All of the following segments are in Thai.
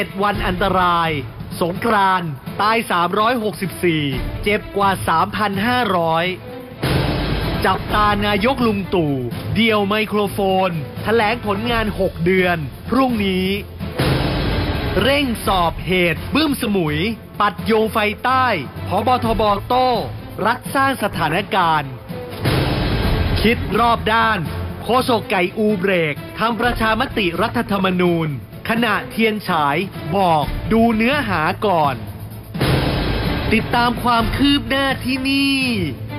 7 วันอันตราย สงกรานต์ตาย 364 เจ็บกว่า 3,500 จับตานายกลุงตู่ เดี่ยวไมโครโฟนแถลงผลงาน 6 เดือน พรุ่งนี้ เร่งสอบเหตุบึ้มสมุย ปัดโยงไฟใต้พบทบโต้ รักสร้างสถานการณ์ คิดรอบด้านโคโศกไก่อูเบรกทำประชามติรัฐธรรมนูญ ณะเทียนฉายบอกดูเนื้อหาก่อน ติดตามความคืบหน้าที่นี่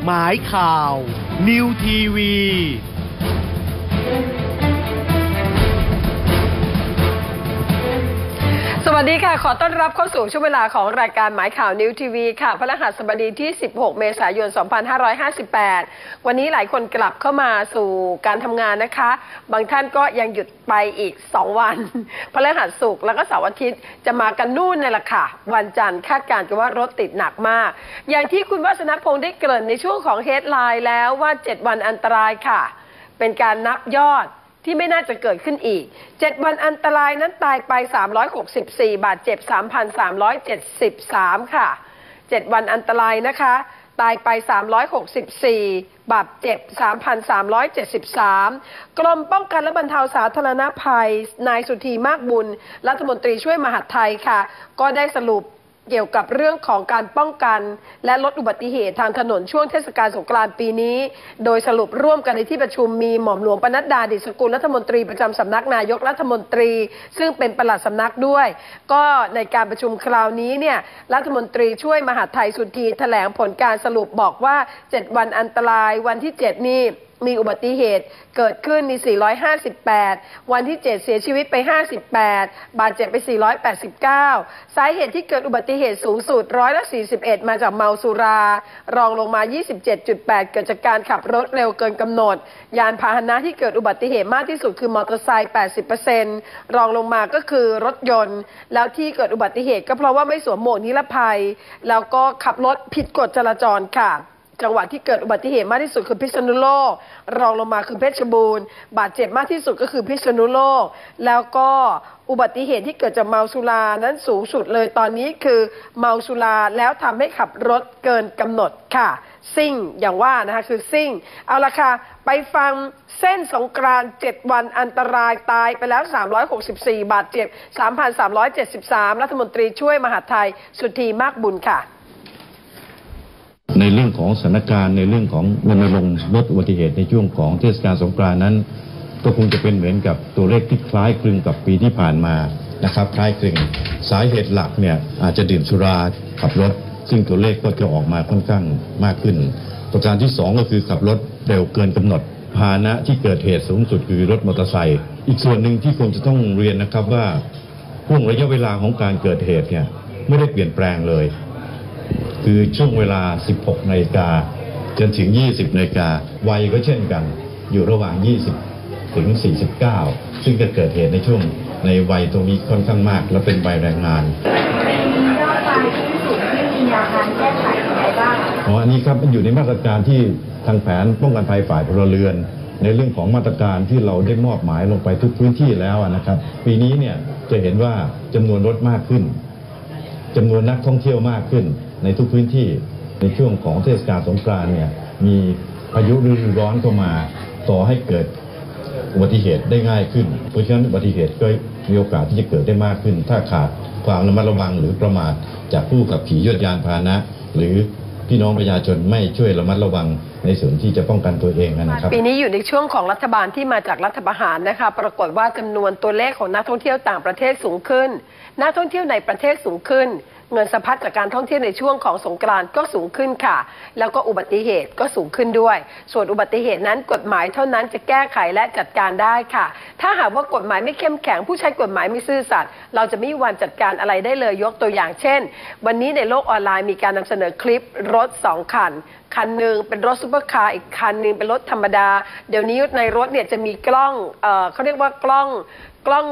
หมายข่าว นิวทีวี วัสดีค่ะ ขอต้อนรับเข้าสู่ช่วงเวลาของรายการหมายข่าวนิวทีวีค่ะ พระรหัสบดีที่ 16 เมษายน 2558 วันนี้หลายคนกลับเข้ามาสู่การทำงานนะคะ บางท่านก็ยังหยุดไปอีก 2 วัน พระรหัสศุกแล้วก็เสาร์อาทิตย์จะมากันนู่นนี่แหละค่ะ วันจันทร์คาดการณ์กันว่ารถติดหนักมาก อย่างที่คุณวัฒนพงศ์ได้เกริ่นในช่วงของเฮดไลน์แล้วว่า 7 วันอันตรายค่ะ เป็นการนับยอด ที่ไม่น่าจะเกิดขึ้นอีก 7 วันอันตรายนั้นตายไป 364 บาดเจ็บ 3,373 ค่ะ 7 วันอันตรายนะคะ ตายไป 364 บาดเจ็บ 3,373 กรมป้องกันและบรรเทาสาธารณภัย นายสุธีมากบุญ รัฐมนตรีช่วยมหาดไทยค่ะ ก็ได้สรุป เกี่ยวกับเรื่องของการป้องกัน และลดอุบัติเหตุทางถนนช่วงเทศกาลสงกรานต์ปีนี้ โดยสรุปร่วมกันในที่ประชุมมีหม่อมหลวงปนัดดาดิษกุลรัฐมนตรีประจำสำนักนายกรัฐมนตรี ซึ่งเป็นประหลัดสำนักด้วย ก็ในการประชุมคราวนี้เนี่ยรัฐมนตรีช่วยมหาไทยสุธีแถลงผลการสรุปบอกว่า 7 วันอันตรายวันที่ 7 นี่ มีอุบัติเหตุเกิดขึ้นใน458 วันที่ 7 เสียชีวิตไป 58 บาดเจ็บไป 489 สาเหตุที่เกิดอุบัติเหตุสูงสุดร้อยละ41 มาจากเมาสุรา รองลงมา 27.8 เกิดจากการขับรถเร็วเกินกำหนด ยานพาหนะที่เกิดอุบัติเหตุมากที่สุดคือมอเตอร์ไซค์ 80%รองลงมาก็คือรถยนต์ แล้วที่เกิดอุบัติเหตุก็เพราะว่าไม่สวมหมวกนิรภัย แล้วก็ขับรถผิดกฎจราจรค่ะ จังหวัดที่เกิดอุบัติเหตุมากที่สุดคือพิษณุโลก รองลงมาคือเพชรบูรณ์ บาดเจ็บมากที่สุดก็คือพิษณุโลก แล้วก็อุบัติเหตุที่เกิดจากเมาสุรานั้นสูงสุดเลยตอนนี้คือเมาสุราแล้วทำให้ขับรถเกินกำหนดค่ะ ซิ่งอย่างว่านะคะคือซิ่ง เอาละค่ะ ไปฟังเส้นสงกรานต์7วันอันตรายตายไปแล้ว 364 บาดเจ็บ 3,373 รัฐมนตรีช่วยมหาดไทยสุธีมากบุญค่ะ ในเรื่อง ของสถานการณ์ในเรื่องของรณรงค์ลดอุบัติเหตุในช่วงของเทศกาลสงกรานต์นั้น ก็คงจะเป็นเหมือนกับตัวเลขที่คล้ายคลึงกับปีที่ผ่านมานะครับคล้ายคลึงสาเหตุหลักเนี่ยอาจจะดื่มสุราขับรถ ซึ่งตัวเลขก็จะออกมาค่อนข้างมากขึ้น ประการที่สองก็คือขับรถเร็วเกินกำหนดพาหนะที่เกิดเหตุสูงสุดคือรถมอเตอร์ไซค์อีกส่วนหนึ่งที่คงจะต้องเรียนนะครับว่าห่วงระยะเวลาของการเกิดเหตุเนี่ยไม่ได้เปลี่ยนแปลงเลย คือช่วงเวลา 16นาฬิกาจนถึง 20นาฬิกาวัยก็เช่นกัน อยู่ระหว่าง 20 ถึง 49 ซึ่งจะเกิดเหตุในช่วงในวัยตรงนี้ค่อนข้างมาก และเป็นวัยแรงงานยอดตายที่สูงที่มีแนวทางแก้ไขยังไงบ้างอ๋ออันนี้ครับมันอยู่ในมาตรการที่ทางแผนป้องกันภัยฝ่ายพลเรือน ในเรื่องของมาตรการที่เราได้มอบหมายลงไปทุกพื้นที่แล้วนะครับ ปีนี้เนี่ยจะเห็นว่าจำนวนรถมากขึ้นจำนวนนักท่องเที่ยวมากขึ้น ในทุกพื้นที่ในช่วงของเทศกาลสงกรานเนี่ยมีพายุฤดูร้อนเข้ามาต่อให้เกิดอุบัติเหตุได้ง่ายขึ้น เพราะฉะนั้นอุบัติเหตุก็มีโอกาสที่จะเกิดได้มากขึ้น ถ้าขาดความระมัดระวังหรือประมาทจากผู้ขับขี่ยวดยานพาหนะ หรือพี่น้องประชาชนไม่ช่วยระมัดระวังในส่วนที่จะป้องกันตัวเองนะครับปีนี้อยู่ในช่วงของรัฐบาลที่มาจากรัฐประหารนะคะ ปรากฏว่าจำนวนตัวเลขของนักท่องเที่ยวต่างประเทศสูงขึ้น นักท่องเที่ยวในประเทศสูงขึ้น เงินสะพัดจากการท่องเที่ยวในช่วงของสงกรานต์ก็สูงขึ้นค่ะ แล้วก็อุบัติเหตุก็สูงขึ้นด้วย ส่วนอุบัติเหตุนั้นกฎหมายเท่านั้นจะแก้ไขและจัดการได้ค่ะ ถ้าหากว่ากฎหมายไม่เข้มแข็ง ผู้ใช้กฎหมายไม่ซื่อสัตย์เราจะไม่มีวันจัดการอะไรได้เลยยกตัวอย่างเช่น วันนี้ในโลกออนไลน์มีการนำเสนอคลิปรถสองคันคันหนึ่งเป็นรถซุปเปอร์คาร์อีกคันหนึ่งเป็นรถธรรมดา เดี๋ยวนี้ในรถเนี่ยจะมีกล้องเออเขาเรียกว่ากล้องกล้อง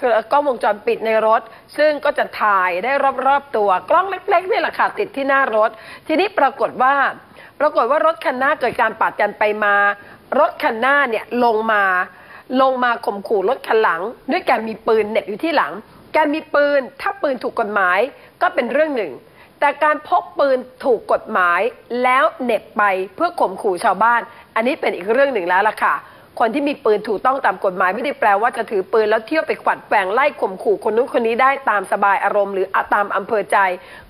คือกล้องวงจรปิดในรถ ซึ่งก็จะถ่ายได้รอบๆตัว กล้องเล็กๆนี่แหละค่ะติดที่หน้ารถ ทีนี้ปรากฏว่า ปรากฏว่ารถคันหน้าเกิดการปาดกันไปมา รถคันหน้าเนี่ยลงมา ลงมาข่มขู่รถคันหลัง ด้วยการมีปืนเหน็บอยู่ที่หลัง การมีปืนถ้าปืนถูกกฎหมายก็เป็นเรื่องหนึ่ง แต่การพกปืนถูกกฎหมายแล้วเหน็บไปเพื่อข่มขู่ชาวบ้าน อันนี้เป็นอีกเรื่องหนึ่งแล้วล่ะค่ะ คนที่มีปืนถูกต้องตามกฎหมายไม่ได้แปลว่าจะถือปืนแล้วเที่ยวไปขวัดแกว่งไล่ข่มขู่คนนู้นคนนี้ได้ตามสบายอารมณ์หรือตามอำเภอใจ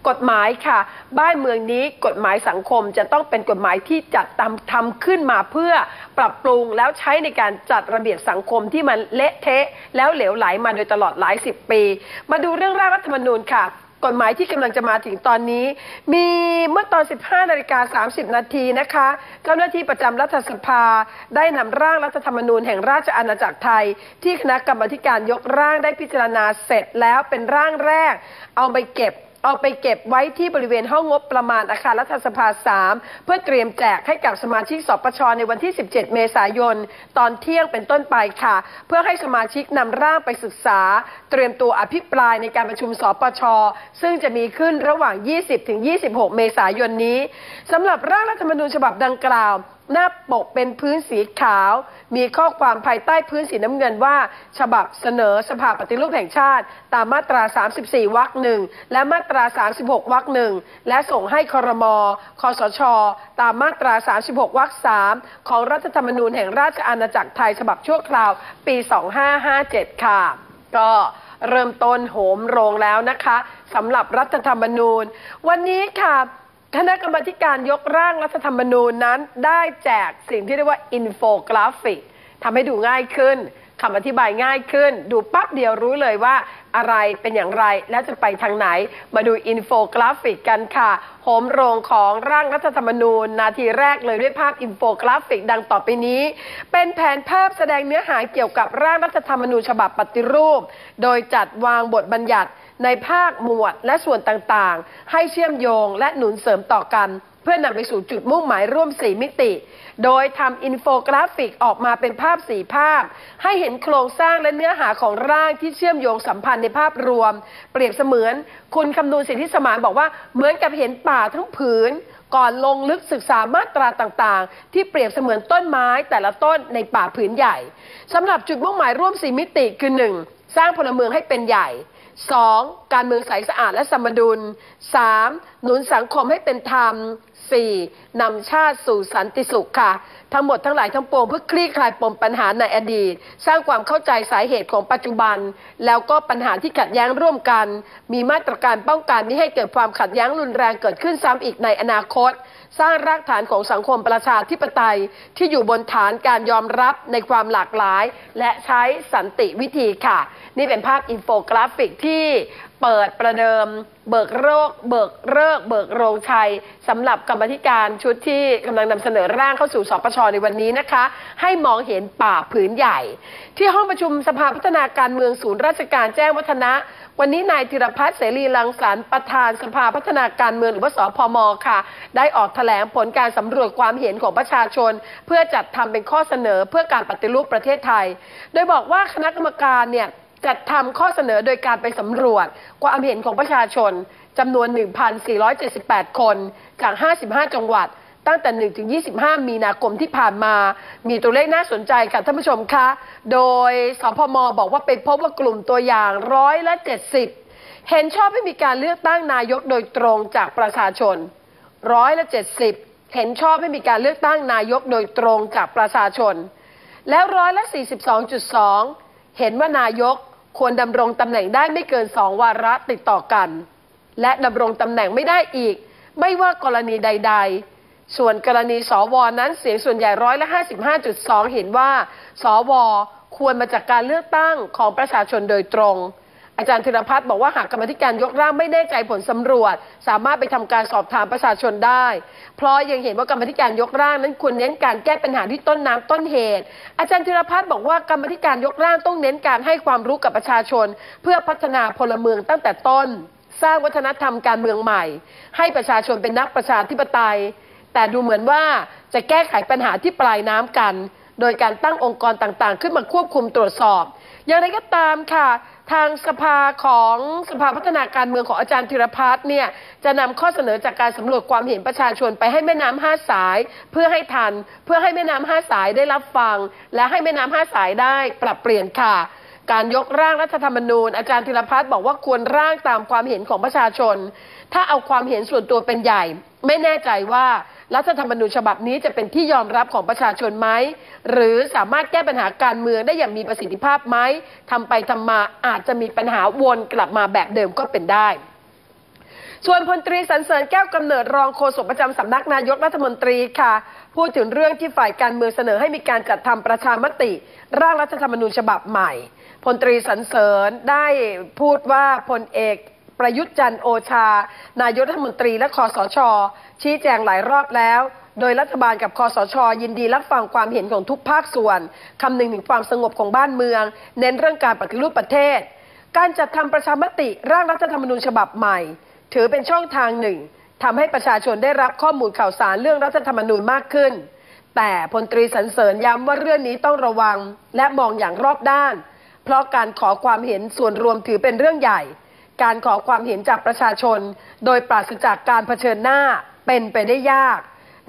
กฎหมายค่ะ บ้านเมืองนี้กฎหมายสังคมจะต้องเป็นกฎหมายที่จัดทำทำขึ้นมาเพื่อปรับปรุงแล้วใช้ในการจัดระเบียบสังคมที่มันเละเทะ แล้วเหลวไหลมาโดยตลอดหลายสิบปี มาดูเรื่องร่างรัฐธรรมนูญค่ะ กฎหมายที่กำลังจะมาถึงตอนนี้ มีเมื่อตอน 15นาฬิกา30 นาทีนะคะ เจ้าหน้าที่ประจำรัฐสภา ได้นำร่างรัฐธรรมนูญแห่งราชอาณาจักรไทย ที่คณะกรรมการยกร่างได้พิจารณาเสร็จแล้วเป็นร่างแรก เอาไปเก็บ เอาไปเก็บไว้ที่บริเวณห้องงบประมาณอาคารรัฐสภา 3 เพื่อเตรียมแจกให้กับสมาชิกสปชในวันที่ 17 เมษายน ตอนเที่ยงเป็นต้นไปค่ะ เพื่อให้สมาชิกนำร่างไปศึกษา เตรียมตัวอภิปรายในการประชุมสปช ซึ่งจะมีขึ้นระหว่าง 20ถึง26 เมษายนนี้สำหรับร่างรัฐธรรมนูญฉบับดังกล่าว หน้าปกเป็นพื้นสีขาว มีข้อความภายใต้พื้นสีน้ำเงินว่า ฉบับเสนอสภาปฏิรูปแห่งชาติ ตามมาตรา 34 วรรคหนึ่งและมาตรา 36 วรรคหนึ่งและส่งให้ครมคสช ตามมาตรา 36 วรรคสามของรัฐธรรมนูญแห่งราชอาณาจักรไทยฉบับชั่วคราวปี 2557 ค่ะ ก็เริ่มต้นโหมโรงแล้วนะคะสำหรับรัฐธรรมนูญ วันนี้ค่ะ คณะกรรมาการยกร่างรัฐธรรมนูญนั้นได้แจกสิ่งที่เรียกว่าอินโฟกราฟิกทำให้ดูง่ายขึ้นคำอธิบายง่ายขึ้น ดูปั๊บเดียวรู้เลยว่าอะไรเป็นอย่างไรและจะไปทางไหน มาดูอินโฟกราฟิกกันค่ะโหมโรงของร่างรัฐธรรมนูญ นาทีแรกเลยด้วยภาพอินโฟกราฟิกดังต่อไปนี้ เป็นแผนภาพแสดงเนื้อหาเกี่ยวกับร่างรัฐธรรมนูญฉบับปฏิรูป โดยจัดวางบทบัญญัติ ในภาคหมวดและส่วนต่างๆ ให้เชื่อมโยงและหนุนเสริมต่อกัน เพื่อนำไปสู่จุดมุ่งหมายร่วม 4 มิติ โดยทำอินโฟกราฟิกออกมาเป็นภาพ4ภาพ ให้เห็นโครงสร้างและเนื้อหาของร่างที่เชื่อมโยงสัมพันธ์ในภาพรวม เปรียบเสมือน คุณคำนูนสิทธิสมานบอกว่าเหมือนกับเห็นป่าทั้งผืนก่อนลงลึกศึกษามาตราต่างๆ ที่เปรียบเสมือนต้นไม้แต่ละต้นในป่าผืนใหญ่สำหรับจุดมุ่งหมายร่วม4มิติคือ 1. สร้างพลเมืองให้เป็นใหญ่ 2. การเมืองใสสะอาดและสมดุล 3. หนุนสังคมให้เป็นธรรม 4. นำชาติสู่สันติสุขค่ะ ทั้งหมดทั้งหลายทั้งปวงเพื่อคลี่คลายปมปัญหาในอดีต สร้างความเข้าใจสาเหตุของปัจจุบัน แล้วก็ปัญหาที่ขัดแย้งร่วมกัน มีมาตรการป้องกันไม่ให้เกิดความขัดแย้งรุนแรงเกิดขึ้นซ้ำอีกในอนาคต สร้างรากฐานของสังคมประชาธิปไตย ที่อยู่บนฐานการยอมรับในความหลากหลาย และใช้สันติวิธีค่ะ นี่เป็นภาพอินโฟกราฟิกที่ เปิดประเดิมเบิกโรคเบิกเลิกเบิกโรงชัยสำหรับกรรมธิการชุดที่กำลังนำเสนอร่างเข้าสู่สปชในวันนี้นะคะ ให้มองเห็นป่าผืนใหญ่ ที่ห้องประชุมสภาพัฒนาการเมืองศูนย์ราชการแจ้งวัฒนะ วันนี้นายธีรพัฒน์เสรีรังสรรประธานสภาพัฒนาการเมืองหรือว่าสพมค่ะ ได้ออกแถลงผลการสำรวจความเห็นของประชาชน เพื่อจัดทำเป็นข้อเสนอเพื่อการปฏิรูปประเทศไทย โดยบอกว่าคณะกรรมการเนี่ย จัดทำข้อเสนอโดยการไปสำรวจ ความเห็นของประชาชนจำนวน 1,478 คนจาก 55 จังหวัด ตั้งแต่ 1 ถึง 25 มีนาคมที่ผ่านมา มีตัวเลขน่าสนใจค่ะท่านผู้ชมคะ โดยสพมบอกว่าไปพบว่ากลุ่มตัวอย่างร้อยละ 70 เห็นชอบให้มีการเลือกตั้งนายกโดยตรงจากประชาชนร้อยละ 70 เห็นชอบให้มีการเลือกตั้งนายกโดยตรงจากประชาชน แล้วร้อยละ 42.2 เห็นว่านายก ควรดำรงตำแหน่งได้ไม่เกินสองวาระติดต่อกัน และดำรงตำแหน่งไม่ได้อีก ไม่ว่ากรณีใด ๆ ส่วนกรณีสวนั้นเสียงส่วนใหญ่ร้อยละ 55.2 เห็นว่า สว ควรมาจากการเลือกตั้งของประชาชนโดยตรง อาจารย์ธีรพัฒน์บอกว่าหากกรรมธิการยกร่างไม่แน่ใจผลสำรวจ สามารถไปทำการสอบถามประชาชนได้ เพราะยังเห็นว่ากรรมธิการยกร่างนั้นควรเน้นการแก้ปัญหาที่ต้นน้ำต้นเหตุ อาจารย์ธีรพัฒน์บอกว่ากรรมธิการยกร่างต้องเน้นการให้ความรู้กับประชาชน เพื่อพัฒนาพลเมืองตั้งแต่ต้น สร้างวัฒนธรรมการเมืองใหม่ ให้ประชาชนเป็นนักประชาธิปไตย แต่ดูเหมือนว่าจะแก้ไขปัญหาที่ปลายน้ำกัน โดยการตั้งองค์กรต่างๆ ขึ้นมาควบคุมตรวจสอบ อย่างไรก็ตามค่ะ ทางสภาของสภาพัฒนาการเมืองของอาจารย์ธีรพัฒน์เนี่ยจะนำข้อเสนอจากการสำรวจความเห็นประชาชนไปให้แม่น้ำห้าสาย เพื่อให้ทัน เพื่อให้แม่น้ำห้าสายได้รับฟัง และให้แม่น้ำห้าสายได้ปรับเปลี่ยนค่ะ การยกร่างรัฐธรรมนูญอาจารย์ธีรพัฒน์บอกว่าควรร่างตามความเห็นของประชาชน ถ้าเอาความเห็นส่วนตัวเป็นใหญ่ ไม่แน่ใจว่ารัฐธรรมนูญฉบับนี้จะเป็นที่ยอมรับของประชาชนไหม หรือสามารถแก้ปัญหาการเมืองได้อย่างมีประสิทธิภาพไหมทำไปทำมาอาจจะมีปัญหาวนกลับมาแบบเดิมก็เป็นได้ส่วนพลตรีสันเสริญแก้วกำเนิดรองโฆษกประจำสำนักนายกรัฐมนตรีค่ะ พูดถึงเรื่องที่ฝ่ายการเมืองเสนอให้มีการจัดทำประชามติ ร่างรัฐธรรมนูญฉบับใหม่ พลตรีสันเสริญได้พูดว่าพลเอกประยุทธ์จันโอชา นายกรัฐมนตรีและคอสช ชี้แจงหลายรอบแล้ว โดยรัฐบาลกับคอสช ยินดีรับฟังความเห็นของทุกภาคส่วนคำนึงถึงความสงบของบ้านเมือง เน้นเรื่องการปฏิรูปประเทศ การจัดทำประชามติร่างรัฐธรรมนูญฉบับใหม่ ถือเป็นช่องทางหนึ่งทำให้ประชาชนได้รับข้อมูลข่าวสารเรื่องรัฐธรรมนูญมากขึ้น แต่พลตรีสันเสริญย้ำว่าเรื่องนี้ต้องระวังและมองอย่างรอบด้าน ราะการขอความเห็นส่วนรวมถือเป็นเรื่องใหญ่ การขอความเห็นจากประชาชน โดยปราศจากการเผชิญหน้าเป็นไปได้ยาก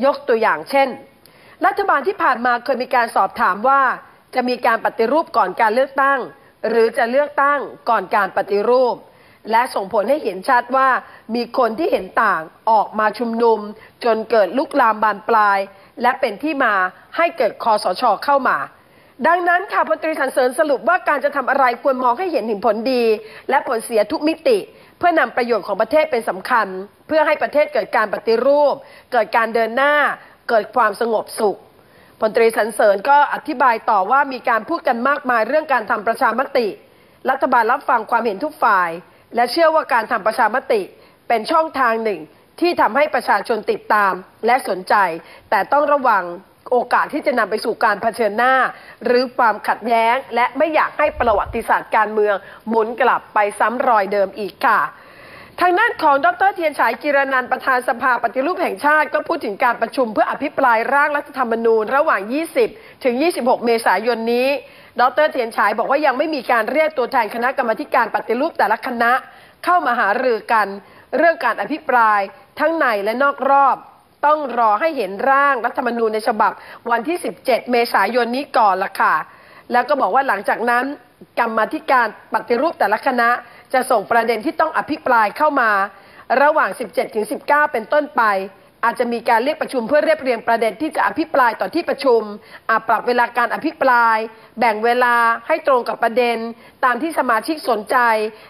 ยกตัวอย่างเช่น รัฐบาลที่ผ่านมาเคยมีการสอบถามว่า จะมีการปฏิรูปก่อนการเลือกตั้ง หรือจะเลือกตั้งก่อนการปฏิรูป และส่งผลให้เห็นชัดว่ามีคนที่เห็นต่างออกมาชุมนุม จนเกิดลุกลามบานปลาย และเป็นที่มาให้เกิดคอสชเข้ามา ดังนั้นค่ะพลตรีสันเสริญสรุปว่าการจะทำอะไรควรมองให้เห็นถึงผลดี และผลเสียทุกมิติ เพื่อนำประโยชน์ของประเทศเป็นสำคัญ เพื่อให้ประเทศเกิดการปฏิรูป เกิดการเดินหน้า เกิดความสงบสุขพลตรีสันเสริญก็อธิบายต่อว่ามีการพูดกันมากมายเรื่องการทำประชามติ รัฐบาลรับฟังความเห็นทุกฝ่าย และเชื่อว่าการทำประชามติ เป็นช่องทางหนึ่งที่ทำให้ประชาชนติดตามและสนใจ แต่ต้องระวัง โอกาสที่จะนำไปสู่การเผชิญหน้า หรือความขัดแย้ง และไม่อยากให้ประวัติศาสตร์การเมือง หมุนกลับไปซ้ำรอยเดิมอีกค่ะทางด้านของดรเทียนฉายกิรนันประธานสภาปฏิรูปแห่งชาติ ก็พูดถึงการประชุมเพื่ออภิปรายร่างรัฐธรรมนูญ ระหว่าง 20 ถึง 26 เมษายนนี้ ดรเทียนฉายบอกว่ายังไม่มีการเรียกตัวแทนคณะกรรมการปฏิรูปแต่ละคณะ เข้ามาหารือกัน เรื่องการอภิปรายทั้งในและนอกรอบ ต้องรอให้เห็นร่างรัฐธรรมนูญในฉบับวันที่ 17 เมษายนนี้ก่อนละค่ะ แล้วก็บอกว่าหลังจากนั้นกรรมาธิการปฏิรูปแต่ละคณะ จะส่งประเด็นที่ต้องอภิปรายเข้ามา ระหว่าง 17ถึง19 เป็นต้นไป อาจจะมีการเรียกประชุมเพื่อเรียบเรียงประเด็นที่จะอภิปรายต่อที่ประชุมอาจปรับเวลาการอภิปราย แบ่งเวลาให้ตรงกับประเด็น ตามที่สมาชิกสนใจ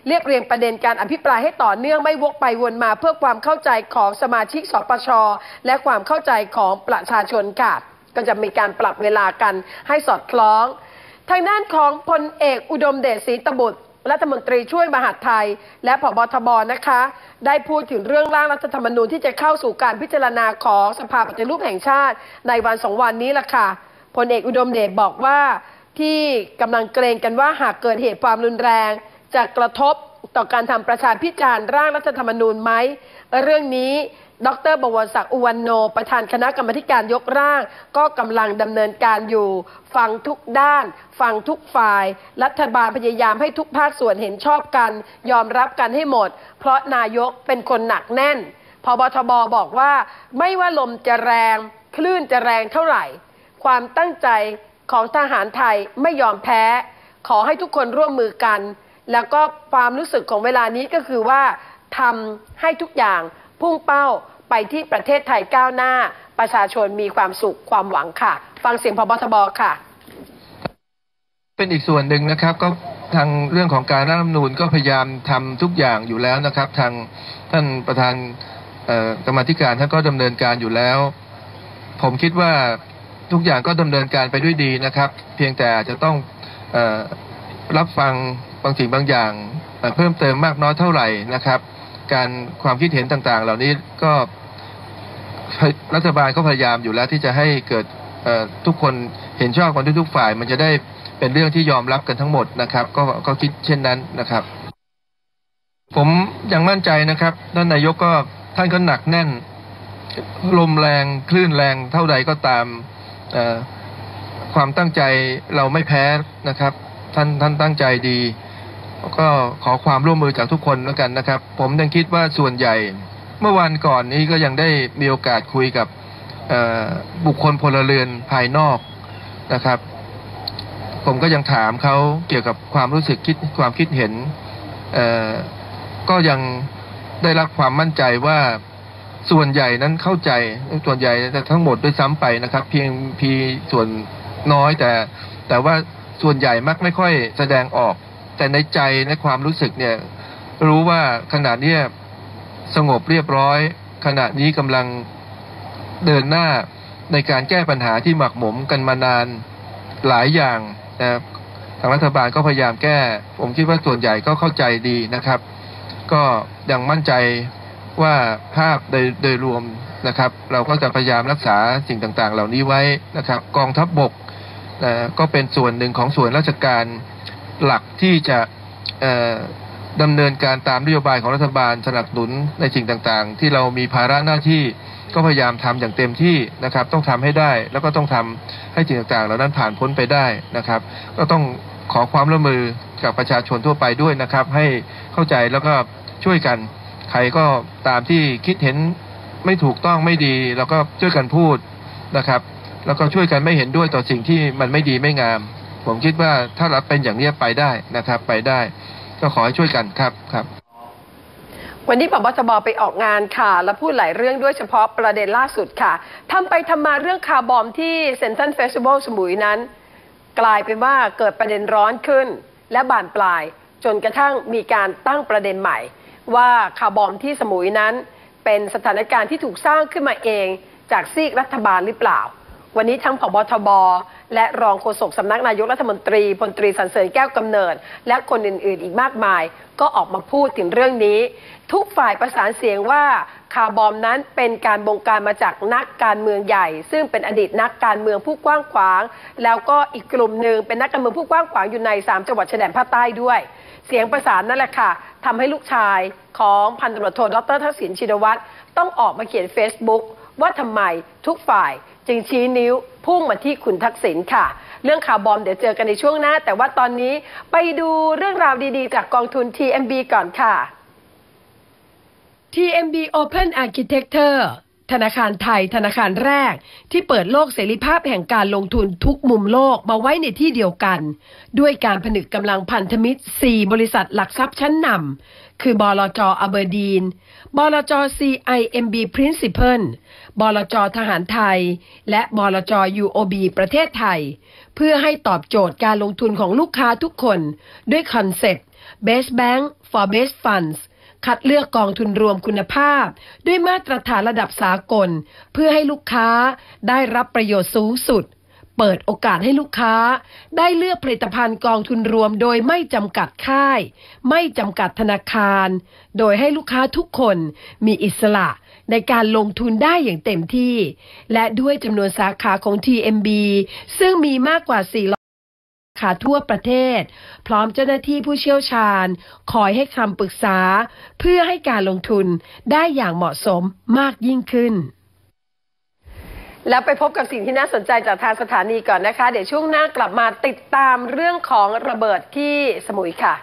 เรียบเรียงประเด็นการอภิปรายให้ต่อเนื่องไม่วกไปวนมาเพื่อความเข้าใจของสมาชิกสปชและความเข้าใจของประชาชนค่ะก็จะมีการปรับเวลากันให้สอดคล้อง ทางด้านของพลเอกอุดมเดชศรีตบุตร รัฐมนตรีช่วยมหาดไทย และผบทบนะคะ ได้พูดถึงเรื่องร่างรัฐธรรมนูญที่จะเข้าสู่การพิจารณาของสภาปฏิรูปแห่งชาติ ในวันสองวันนี้ล่ะค่ะพลเอกอุดมเดชบอกว่าที่กำลังเกรงกันว่าหากเกิดเหตุความรุนแรงจะกระทบ ต่อการทำประชาพิจารณ์ร่างรัฐธรรมนูญไหม เรื่องนี้ดรบวรศักดิ์อุวันโน ประธานคณะกรรมการยกร่าง ก็กำลังดำเนินการอยู่ ฟังทุกด้าน ฟังทุกฝ่าย รัฐบาลพยายามให้ทุกภาคส่วนเห็นชอบกัน ยอมรับกันให้หมด เพราะนายกเป็นคนหนักแน่นพบทบบอกว่าไม่ว่าลมจะแรง คลื่นจะแรงเท่าไหร่ ความตั้งใจของทหารไทยไม่ยอมแพ้ ขอให้ทุกคนร่วมมือกัน แล้วก็ความรู้สึกของเวลานี้ก็คือว่าทำให้ทุกอย่างพุ่งเป้าไปที่ประเทศไทยก้าวหน้า ประชาชนมีความสุขความหวังค่ะ ฟังเสียงพบทบค่ะ เป็นอีกส่วนหนึ่งนะครับก็ทางเรื่องของการร่างรัฐธรรมนูญก็พยายามทำทุกอย่างอยู่แล้วนะครับ ทางท่านประธานกรรมธิการท่านก็ดำเนินการอยู่แล้ว ผมคิดว่าทุกอย่างก็ดำเนินการไปด้วยดีนะครับ เพียงแต่จะต้องออรับฟัง บางสิ่งบางอย่างเพิ่มเติมมากน้อยเท่าไหร่นะครับ การความคิดเห็นต่างๆ เหล่านี้ก็รัฐบาลก็พยายามอยู่แล้วที่จะให้เกิดทุกคนเห็นชอบกันทุกๆฝ่าย มันจะได้เป็นเรื่องที่ยอมรับกันทั้งหมดนะครับ ก็ก็คิดเช่นนั้นนะครับ ผมยังมั่นใจนะครับท่านนายกก็ท่านก็หนักแน่น ลมแรงคลื่นแรงเท่าใดก็ตามความตั้งใจเราไม่แพ้นะครับ ท่านท่านตั้งใจดี ก็ขอความร่วมมือจากทุกคนแล้วกันนะครับ ผมยังคิดว่าส่วนใหญ่ เมื่อวันก่อนนี้ก็ยังได้มีโอกาสคุยกับบุคคลพลเรือนภายนอกนะครับ ผมก็ยังถามเขาเกี่ยวกับความรู้สึกคิดความคิดเห็น ก็ยังได้รับความมั่นใจว่าส่วนใหญ่นั้นเข้าใจส่วนใหญ่แต่ทั้งหมดด้วยซ้ำไปนะครับ เพียงเพียงส่วนน้อยแต่ แต่ว่าส่วนใหญ่มักไม่ค่อยแสดงออก แต่ในใจในความรู้สึกเนี่ยรู้ว่าขณะนี้สงบเรียบร้อย ขณะนี้กำลังเดินหน้าในการแก้ปัญหาที่หมักหมมกันมานานหลายอย่างนะครับทางรัฐบาลก็พยายามแก้ ผมคิดว่าส่วนใหญ่ก็เข้าใจดีนะครับ ก็ยังมั่นใจว่าภาพโดยโดยรวมนะครับ เราก็จะพยายามรักษาสิ่งต่างๆ เหล่านี้ไว้นะครับ กองทัพบบกเอ่อก็เป็นส่วนหนึ่งของส่วนราชการ หลักที่จะเอ่อดำเนินการตามนโยบายของรัฐบาลสนับสนุนในสิ่งต่างๆ ที่เรามีภาระหน้าที่ก็พยายามทำอย่างเต็มที่นะครับ ต้องทำให้ได้ แล้วก็ต้องทำให้สิ่งต่างๆ เหล่านั้นผ่านพ้นไปได้นะครับ ก็ต้องขอความร่วมมือกับประชาชนทั่วไปด้วยนะครับ ให้เข้าใจแล้วก็ช่วยกัน ใครก็ตามที่คิดเห็นไม่ถูกต้องไม่ดี แล้วก็ช่วยกันพูดนะครับ แล้วก็ช่วยกันไม่เห็นด้วยต่อสิ่งที่มันไม่ดีไม่งาม ผมคิดว่าถ้าเราเป็นอย่างนี้ไปได้นะครับ ไปได้ ก็ขอให้ช่วยกันครับครับ วันนี้พบทบไปออกงานค่ะ และพูดหลายเรื่องด้วยเฉพาะประเด็นล่าสุดค่ะทำไปทำมาเรื่องคาร์บอมที่เซนทันเฟสติวัลสมุยนั้น กลายเป็นว่าเกิดประเด็นร้อนขึ้น และบานปลาย จนกระทั่งมีการตั้งประเด็นใหม่ ว่าคาร์บอมที่สมุยนั้น เป็นสถานการณ์ที่ถูกสร้างขึ้นมาเองจากซีกรัฐบาลหรือเปล่า วันนี้ทั้งผบทบ และรองโฆษกสำนักนายกรัฐมนตรีพลตรีสันเสริญแก้วกำเนิด และคนอื่นๆ อีกมากมาย ก็ออกมาพูดถึงเรื่องนี้ ทุกฝ่ายประสานเสียงว่าคาร์บอมนั้นเป็นการบงการมาจากนักการเมืองใหญ่ ซึ่งเป็นอดีตนักการเมืองผู้กว้างขวาง แล้วก็อีกกลุ่มหนึ่งเป็นนักการเมืองผู้กว้างขวางอยู่ใน 3 จังหวัดชายแดนภาคใต้ด้วย เสียงประสานนั่นแหละค่ะทำให้ลูกชายของพันตำรวจโทดรทักษิณชินวัตรต้องออกมาเขียน Facebook ว่าทำไมทุกฝ่าย จึงชี้นิ้วพุ่งมาที่คุณทักษิณค่ะ เรื่องข่าวบอมเดี๋ยวเจอกันในช่วงหน้า แต่ว่าตอนนี้ไปดูเรื่องราวดีๆ จากกองทุน TMB ก่อนค่ะ TMB Open Architecture ธนาคารไทยธนาคารแรก ที่เปิดโลกเสรีภาพแห่งการลงทุนทุกมุมโลกมาไว้ในที่เดียวกัน ด้วยการผนึกกำลังพันธมิตร 4 บริษัทหลักทรัพย์ชั้นนำคือบลจอเบอร์ดีน บลจ CIMB Principal บลจทหารไทย และบลจ UOB ประเทศไทย เพื่อให้ตอบโจทย์การลงทุนของลูกค้าทุกคน ด้วยคอนเซ็ปต์ Best Bank for Best Funds คัดเลือกกองทุนรวมคุณภาพ ด้วยมาตรฐานระดับสากล เพื่อให้ลูกค้าได้รับประโยชน์สูงสุด เปิดโอกาสให้ลูกค้า ได้เลือกผลิตภัณฑ์กองทุนรวมโดยไม่จำกัดค่าย ไม่จำกัดธนาคาร โดยให้ลูกค้าทุกคนมีอิสระในการลงทุนได้อย่างเต็มที่ และด้วยจำนวนสาขาของ TMB ซึ่งมีมากกว่า 400 ขาทั่วประเทศ พร้อมเจ้าหน้าที่ผู้เชี่ยวชาญ คอยให้คำปรึกษา เพื่อให้การลงทุนได้อย่างเหมาะสมมากยิ่งขึ้น แล้วไปพบกับสิ่งที่น่าสนใจจากทางสถานีก่อนนะคะ เดี๋ยวช่วงหน้ากลับมาติดตามเรื่องของระเบิดที่สมุยค่ะ